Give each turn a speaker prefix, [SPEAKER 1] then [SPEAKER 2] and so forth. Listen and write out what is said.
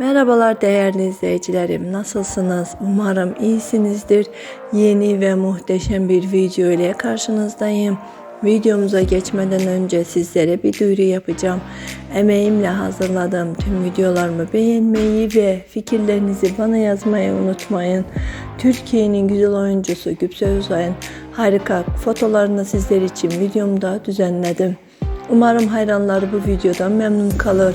[SPEAKER 1] Merhabalar değerli izleyicilerim. Nasılsınız? Umarım iyisinizdir. Yeni ve muhteşem bir video ile karşınızdayım. Videomuza geçmeden önce sizlere bir duyuru yapacağım. Emeğimle hazırladığım tüm videolarımı beğenmeyi ve fikirlerinizi bana yazmayı unutmayın. Türkiye'nin güzel oyuncusu Gübse Özay'ın harika fotolarını sizler için videomda düzenledim. Umarım hayranları bu videodan memnun kalır.